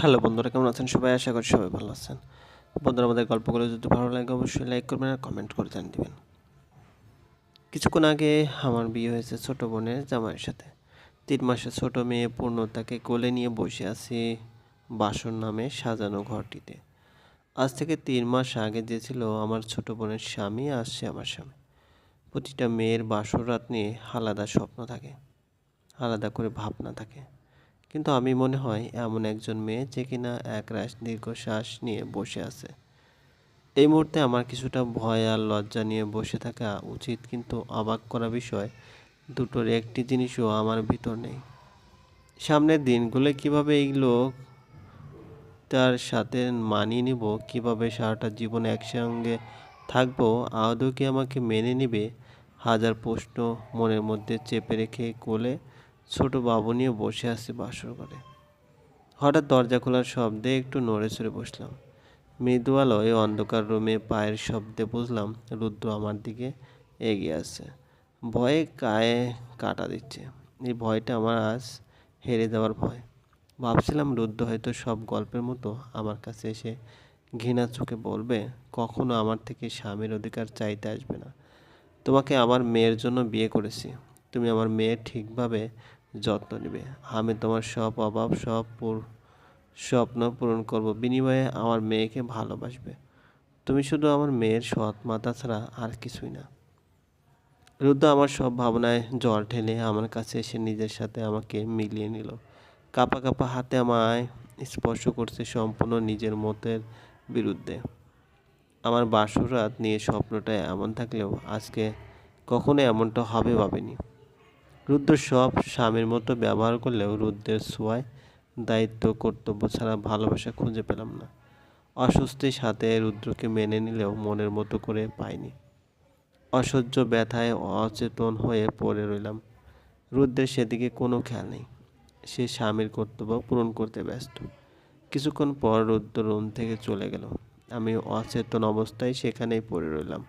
Hello বন্ধুরা, কেমন আছেন সবাই? আশা করি সবাই ভালো আছেন। বন্ধুরা, আমাদের গল্পগুলো যদি ভালো লাগে, অবশ্যই লাইক করবেন আর কমেন্ট করে জানিয়ে দেবেন। কিছুক্ষণ আগে আমার বিয়ে হয়েছে ছোট বোনের জামাইয়ের সাথে। তিন মাসের ছোট মেয়ে পূর্ণতাকে কোলে নিয়ে বসে আছি বাসন নামে সাজানো ঘরটিতে। আজ থেকে তিন মাস আগে যে ছিল আমার ছোট বোনের স্বামী আসছে আমার স্বামী। প্রতিটা মেয়ের বাসর রাত নিয়ে আলাদা স্বপ্ন থাকে, আলাদা করে ভাবনা থাকে। কিন্তু আমি মনে হয় এমন একজন মেয়ে যে কিনা এক রাশ দীর্ঘশ্বাস নিয়ে বসে আছে। এই মুহূর্তে আমার কিছুটা ভয় আর লজ্জা নিয়ে বসে থাকা উচিত, কিন্তু অবাক করা বিষয়, দুটোর একটি জিনিসও আমার ভিতর নেই। সামনের দিনগুলো কীভাবে এইগুলো তার সাথে মানিয়ে নিব, কীভাবে সারাটা জীবন একসঙ্গে থাকব, আদৌ কি আমাকে মেনে নিবে? হাজার প্রশ্ন মনের মধ্যে চেপে রেখে কোলে ছোট বাবু নিয়ে বসে আছি বাসর ঘরে। হঠাৎ দরজা খোলার শব্দে একটু নড়ে চড়ে বসলাম। মৃদু আলোয় অন্ধকার রুমে পায়ের শব্দে বুঝলাম রুদ্র আমার দিকে এগিয়ে আসছে ভয়ে গায়ে কাটা দিচ্ছে। এই ভয়টা আমার আজ হেরে যাওয়ার ভয়। ভাবছিলাম রুদ্র হয়তো সব গল্পের মতো আমার কাছে এসে ঘৃণা চোখে বলবে, কখনো আমার থেকে স্বামীর অধিকার চাইতে আসবে না। তোমাকে আমার মেয়ের জন্য বিয়ে করেছি। তুমি আমার মেয়ে ঠিকভাবে যত্ন নেবে। আমি তোমার সব অভাব, সব স্বপ্ন পূরণ করব। বিনিময়ে আমার মেয়েকে ভালোবাসবে। তুমি শুধু আমার মেয়ের সৎ মাতা ছাড়া আর কিছুই না। রুদ্র আমার সব ভাবনায় জল ঢেলে আমার কাছে এসে নিজের সাথে আমাকে মিলিয়ে নিল। কাপা কাপা হাতে আমায় স্পর্শ করছে সম্পূর্ণ নিজের মতের বিরুদ্ধে। আমার বাসর রাত নিয়ে স্বপ্নটা এমন থাকলেও আজকে কখনো এমনটা হবে ভাবিনি। রুদ্র সব স্বামীর মতো ব্যবহার করলেও রুদ্রের ছোঁয়ায় দায়িত্ব, কর্তব্য ছাড়া ভালোবাসা খুঁজে পেলাম না। অস্বস্তির সাথে রুদ্রকে মেনে নিলেও মনের মতো করে পাইনি। অসহ্য ব্যথায় অচেতন হয়ে পড়ে রইলাম। রুদ্রের সেদিকে কোনো খেয়াল নেই। সে স্বামীর কর্তব্য পূরণ করতে ব্যস্ত। কিছুক্ষণ পর রুদ্র রুম থেকে চলে গেল। আমি অচেতন অবস্থায় সেখানেই পড়ে রইলাম।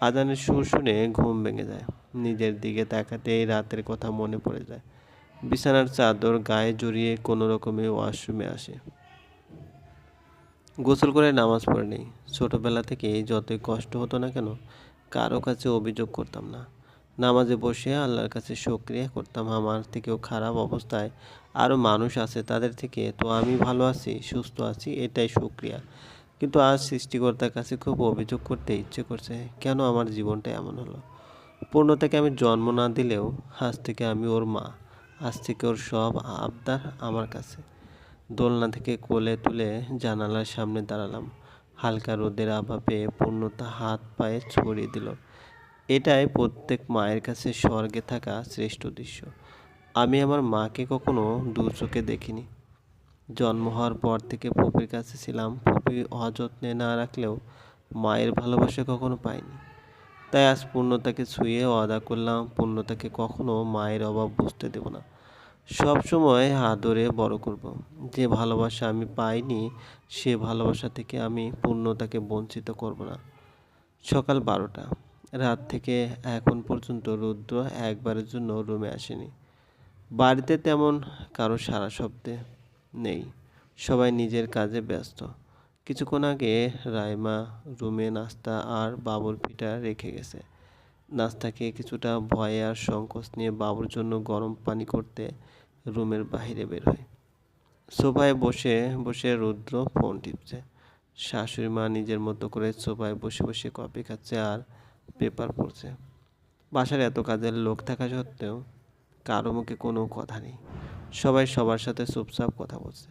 আজানের সুর শুনে ঘুম ভেঙে যায়। নিজের দিকে তাকাতেই রাতের কথা মনে পড়ে যায়। বিছানার চাদর গায়ে জড়িয়ে কোনো রকমে ওয়াশরুমে আসে। গোসল করে নামাজ পড়ে নেই। ছোটোবেলা থেকে যতই কষ্ট হতো না কেন, কারও কাছে অভিযোগ করতাম না। নামাজে বসে আল্লাহর কাছে সক্রিয়া করতাম। আমার থেকেও খারাপ অবস্থায় আরও মানুষ আছে তাদের থেকে, তো আমি ভালো আছি, সুস্থ আছি, এটাই সক্রিয়া কিন্তু আজ সৃষ্টিকর্তার কাছে খুব অভিযোগ করতে ইচ্ছে করছে, কেন আমার জীবনটা এমন হলো? পূর্ণতাকে আমি জন্ম না দিলেও আজ থেকে আমি ওর মা। আজ থেকে ওর সব আবদার আমার কাছে। দোলনা থেকে কোলে তুলে জানালার সামনে দাঁড়ালাম। হালকা রোদের আভা পেয়ে পূর্ণতা হাত পায়ে ছড়িয়ে দিল। এটাই প্রত্যেক মায়ের কাছে স্বর্গে থাকা শ্রেষ্ঠ দৃশ্য। আমি আমার মাকে কখনো দু চোখে দেখিনি। জন্ম হওয়ার পর থেকে পপির কাছে ছিলাম। পপি অযত্নে না রাখলেও মায়ের ভালোবাসা কখনো পাইনি। তাই আজ পূর্ণতাকে ছুঁয়ে ওয়াদা করলাম, পূর্ণতাকে কখনো মায়ের অভাব বুঝতে দেব না। সব সময় আদরে বড় করব। যে ভালোবাসা আমি পাইনি, সে ভালোবাসা থেকে আমি পূর্ণতাকে বঞ্চিত করব না। সকাল বারোটা। রাত থেকে এখন পর্যন্ত রুদ্র একবারের জন্য রুমে আসেনি। বাড়িতে তেমন কারও সারা শব্দে নেই। সবাই নিজের কাজে ব্যস্ত। কিছুক্ষণ আগে রাইমা রুমে নাস্তা আর বাবুর পিঠা রেখে গেছে। নাস্তা খেয়ে কিছুটা ভয় আর সংকোচ নিয়ে বাবুর জন্য গরম পানি করতে রুমের বাইরে বের হয়। সোফায় বসে বসে রুদ্র ফোন টিপছে। শাশুড়ি মা নিজের মতো করে সোফায় বসে বসে কফি খাচ্ছে আর পেপার পড়ছে। বাসার এত কাজের লোক থাকা সত্ত্বেও কারও মুখে কোনো কথা নেই। সবাই সবার সাথে চুপচাপ কথা বলছে।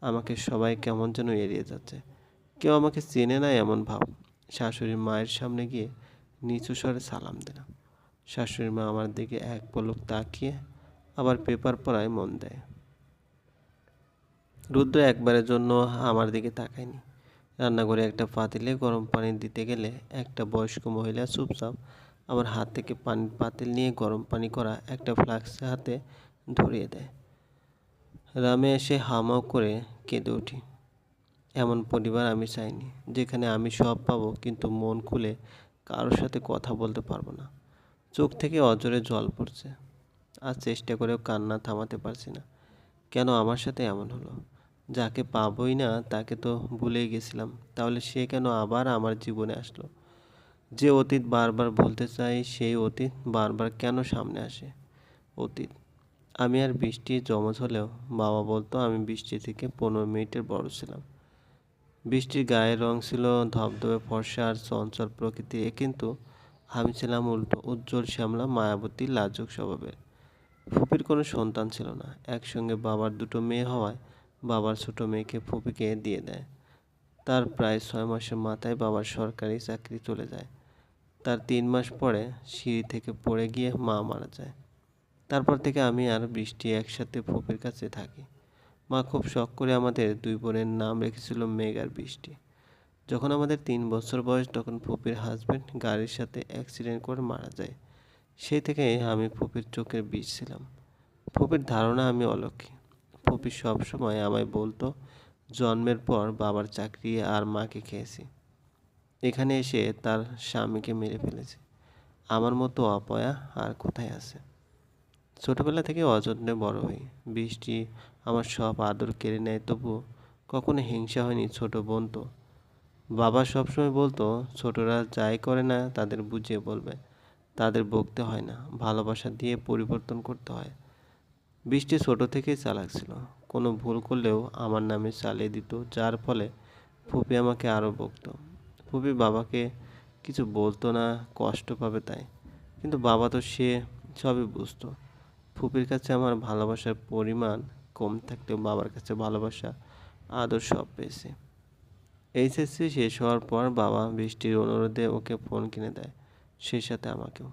আমাকে সবাই কেমন যেন এড়িয়ে যাচ্ছে। কেউ আমাকে চেনে না এমন ভাব। শাশুড়ি মায়ের সামনে গিয়ে নিচু স্বরে সালাম দিলাম শাশুড়ি মা আমার দিকে এক পলক তাকিয়ে আবার পেপার পড়ায় মন দেয়। রুদ্র একবারের জন্য আমার দিকে তাকায়নি। রান্নাঘরে একটা পাতিলে গরম পানি দিতে গেলে একটা বয়স্ক মহিলা চুপচাপ আমার হাত থেকে পানি পাতিল নিয়ে গরম পানি করা একটা ফ্লাক্স হাতে ধরিয়ে দেয়। রামে এসে হামাও করে কেঁদে উঠি। এমন পরিবার আমি চাইনি, যেখানে আমি সব পাবো কিন্তু মন খুলে কারোর সাথে কথা বলতে পারব না। চোখ থেকে অজরে জল পড়ছে। আর চেষ্টা করেও কান্না থামাতে পারছি না। কেন আমার সাথে এমন হলো? যাকে পাবই না, তাকে তো ভুলেই গেছিলাম। তাহলে সে কেন আবার আমার জীবনে আসলো? যে অতীত বারবার বলতে চাই, সেই অতীত বারবার কেন সামনে আসে? অতীত। আমি আর বৃষ্টি জমজ হলেও, বাবা বলতো আমি বৃষ্টি থেকে পনেরো মিনিটের বড় ছিলাম। বৃষ্টির গায়ের রং ছিল ধবধবে ফর্সা আর চঞ্চল প্রকৃতির। কিন্তু আমি ছিলাম উল্টো, উজ্জ্বল, শ্যামলা, মায়াবতী, লাজুক স্বভাবের। ফুপির কোনো সন্তান ছিল না। একসঙ্গে বাবার দুটো মেয়ে হওয়ায় বাবার ছোট মেয়েকে ফুপিকে দিয়ে দেয়। তার প্রায় ছয় মাসের মাথায় বাবার সরকারি চাকরি চলে যায়। তার তিন মাস পরে সিঁড়ি থেকে পড়ে গিয়ে মা মারা যায়। তারপর থেকে আমি আর বৃষ্টি একসাথে ফুপির কাছে থাকি। মা খুব শখ করে আমাদের দুই বোনের নাম রেখেছিল মেঘ আর বৃষ্টি। যখন আমাদের তিন বছর বয়স, তখন ফুপির হাজব্যান্ড গাড়ির সাথে অ্যাক্সিডেন্ট করে মারা যায়। সেই থেকে আমি ফুপির চোখের বিষ ছিলাম। ফুপির ধারণা আমি অলক্ষী ফুপি সবসময় আমায় বলতো, জন্মের পর বাবার চাকরি আর মাকে খেয়েছি। এখানে এসে তার স্বামীকে মেরে ফেলেছে। আমার মতো অপয়া আর কোথায় আছে? ছোটবেলা থেকে অযত্নে বড় হই। বৃষ্টি আমার সব আদর কেড়ে নেয় তবুও কখনো হিংসা হয়নি ছোট বোন তো। বাবা সবসময় বলতো, ছোটরা যাই করে না, তাদের বুঝিয়ে বলবে। তাদের বকতে হয় না, ভালোবাসা দিয়ে পরিবর্তন করতে হয়। বৃষ্টি ছোট থেকেই চালাক ছিল। কোনো ভুল করলেও আমার নামে চালিয়ে দিত, যার ফলে ফুপি আমাকে আরও বকতো। ফুপি বাবাকে কিছু বলতো না, কষ্ট পাবে তাই। কিন্তু বাবা তো সে সবই বুঝতো। ফুপির কাছে আমার ভালোবাসার পরিমাণ কম থাকলেও বাবার কাছে ভালোবাসা আদর সব পেয়েছে। এইচএসসি শেষ হওয়ার পর বাবা বৃষ্টির অনুরোধে ওকে ফোন কিনে দেয়, সেই সাথে আমাকেও।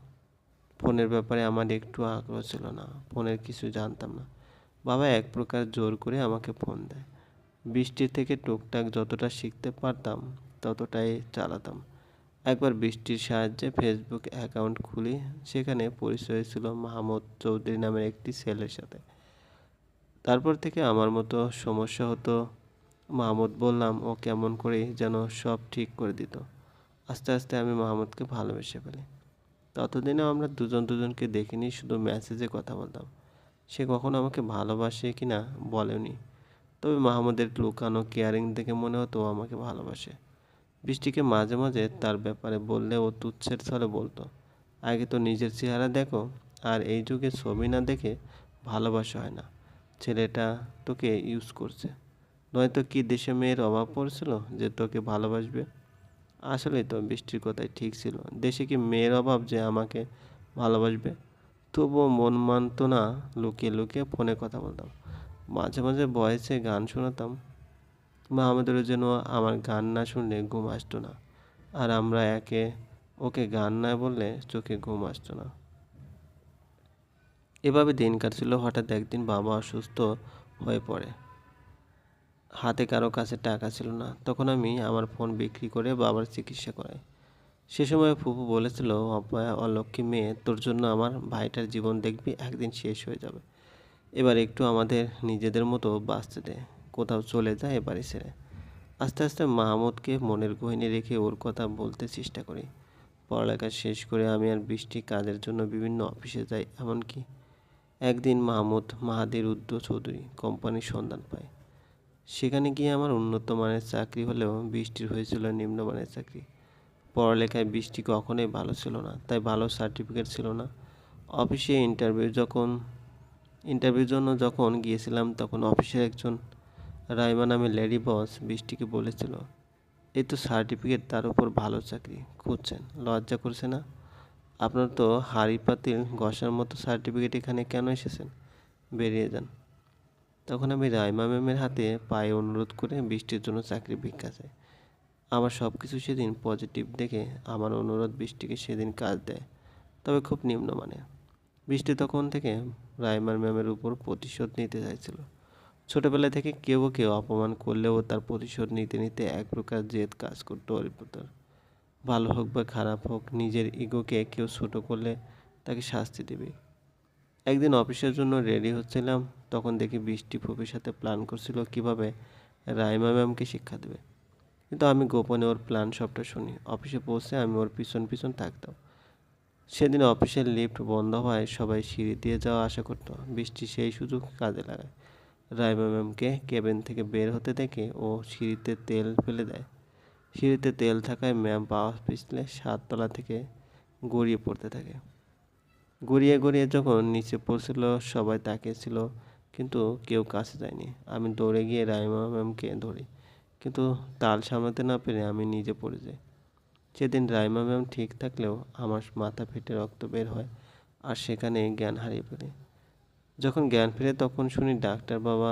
ফোনের ব্যাপারে আমার একটু আগ্রহ ছিল না, ফোনের কিছু জানতাম না। বাবা এক প্রকার জোর করে আমাকে ফোন দেয়। বৃষ্টির থেকে টুকটাক যতটা শিখতে পারতাম, ততটাই চালাতাম। একবার বৃষ্টির সাহায্যে ফেসবুক অ্যাকাউন্ট খুলি, সেখানে পরিচয় ছিল মাহমুদ চৌধুরী নামের একটি ছেলের সাথে। তারপর থেকে আমার মতো সমস্যা হতো। মাহমুদ বললাম, ও কেমন করে যেন সব ঠিক করে দিত। আস্তে আস্তে আমি মাহমুদকে ভালোবেসে ফেলি। ততদিনেও আমরা দুজন দুজনকে দেখিনি, শুধু মেসেজে কথা বলতাম। সে কখনো আমাকে ভালোবাসে কি না বলেনি। তবে মাহমুদের লুকানো কেয়ারিং দেখে মনে হতো ও আমাকে ভালোবাসে। বৃষ্টিকে মাঝে মাঝে তার ব্যাপারে বললে ও তুচ্ছের ছলে বলতো, আগে তো নিজের চেহারা দেখো, আর এই যুগে ছবি না দেখে ভালোবাসা হয় না। ছেলেটা তোকে ইউজ করছে। নয়তো কি দেশে মেয়ের অভাব পড়ছিল যে তোকে ভালোবাসবে? আসলেই তো বৃষ্টির কথাই ঠিক ছিল। দেশে কি মেয়ের অভাব যে আমাকে ভালোবাসবে? তবুও মন মানতো না, লুকিয়ে লুকিয়ে ফোনে কথা বলতাম। মাঝে মাঝে বয়সে গান শোনাতাম। মা আমাদেরও যেন আমার গান না শুনলে ঘুম আসতো না। আর আমরা একে ওকে গান না বললে চোখে ঘুম আসতো না। এভাবে দিন কাটছিল, হঠাৎ একদিন বাবা অসুস্থ হয়ে পড়ে। হাতে কারও কাছে টাকা ছিল না। তখন আমি আমার ফোন বিক্রি করে বাবার চিকিৎসা করাই। সে সময় ফুপু বলেছিল অপয়া অলক্ষ্মী মেয়ে, তোর জন্য আমার ভাইটার জীবন দেখবি, একদিন শেষ হয়ে যাবে। এবার একটু আমাদের নিজেদের মতো বাঁচতে দে। কোথাও চলে যায় এবারে ছেড়ে। আস্তে আস্তে মাহমুদকে মনের গহিনী রেখে ওর কথা বলতে চেষ্টা করি। পড়ালেখা শেষ করে আমি আর বৃষ্টি কাজের জন্য বিভিন্ন অফিসে যাই, এমনকি একদিন মাহমুদ মাহাদির উদ্দ চৌধুরী কোম্পানির সন্ধান পায়। সেখানে গিয়ে আমার উন্নত মানের চাকরি হলেও বৃষ্টির হয়েছিল নিম্নমানের চাকরি। পড়ালেখায় বৃষ্টি কখনোই ভালো ছিল না, তাই ভালো সার্টিফিকেট ছিল না। অফিসে ইন্টারভিউ যখন ইন্টারভিউর জন্য যখন গিয়েছিলাম তখন অফিসের একজন রাইমা নামে লেডি বস বৃষ্টিকে বলেছিল, এই তো সার্টিফিকেট তার উপর ভালো চাকরি, খুঁজছেন, লজ্জা করছে না? আপনার তো হাড়ি পাতিল, ঘষার মতো সার্টিফিকেট এখানে কেন এসেছেন? বেরিয়ে যান। তখন আমি রাইমা ম্যামের হাতে পায়ে অনুরোধ করে বৃষ্টির জন্য চাকরি ভিক্ষা চাই। আমার সব কিছু সেদিন পজিটিভ দেখে আমার অনুরোধ বৃষ্টিকে সেদিন কাজ দেয়। তবে খুব নিম্নমানের বৃষ্টি তখন থেকে রাইমার ম্যামের উপর প্রতিশোধ নিতে চাইছিল। ছোটবেলা থেকে কেউ কেউ অপমান করলেও তার প্রতিশোধ নিতে নিতে এক প্রকার জেদ কাজ করতো ওর ভিতর ভালো হোক বা খারাপ হোক, নিজের ইগোকে কেউ ছোটো করলে তাকে শাস্তি দেবে। একদিন অফিসের জন্য রেডি হচ্ছিলাম, তখন দেখি বৃষ্টি ফুপির সাথে প্ল্যান করছিল কীভাবে রাইমা ম্যামকে শিক্ষা দেবে। কিন্তু আমি গোপনে ওর প্ল্যান সবটা শুনি। অফিসে পৌঁছে আমি ওর পিছন পিছন থাকতাম। সেদিন অফিসের লিফট বন্ধ হওয়ায় সবাই সিঁড়ি দিয়ে যাওয়া আশা করতো। বৃষ্টি সেই সুযোগ কাজে লাগায়। রাইমা ম্যামকে কেবিন থেকে বের হতে দেখে ও সিঁড়িতে তেল ফেলে দেয়। সিঁড়িতে তেল থাকায় ম্যাম পা পিছলে সাততলা থেকে গড়িয়ে পড়তে থাকে। গড়িয়ে গড়িয়ে যখন নিচে পড়ছিল সবাই তাকিয়েছিল কিন্তু কেউ কাছে যায়নি। আমি দৌড়ে গিয়ে রাইমা ম্যামকে ধরি, কিন্তু তাল সামলাতে না পেরে আমি নিজে পড়ে যাই। সেদিন রাইমা ম্যাম ঠিক থাকলেও আমার মাথা ফেটে রক্ত বের হয় আর সেখানে জ্ঞান হারিয়ে ফেলি। যখন জ্ঞান ফিরে তখন শুনি ডাক্তার বাবা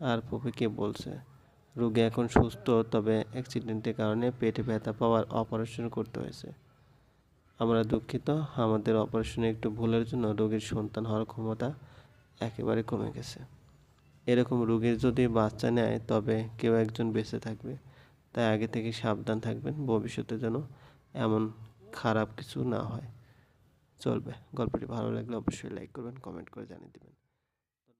আর পপিকে বলছে রোগী এখন সুস্থ, তবে অ্যাক্সিডেন্টের কারণে পেটে ব্যথা পাওয়ার অপারেশন করতে হয়েছে। আমরা দুঃখিত, আমাদের অপারেশনে একটু ভুলের জন্য রোগীর সন্তান হওয়ার ক্ষমতা একেবারে কমে গেছে। এরকম রোগীর যদি বাচ্চা নেয়, তবে কেউ একজন বেঁচে থাকবে। তাই আগে থেকে সাবধান থাকবেন, ভবিষ্যতে যেন এমন খারাপ কিছু না হয়। চলবে। গল্পটি ভালো লাগলে অবশ্যই লাইক করবেন কমেন্ট করে জানিয়ে দেবেন।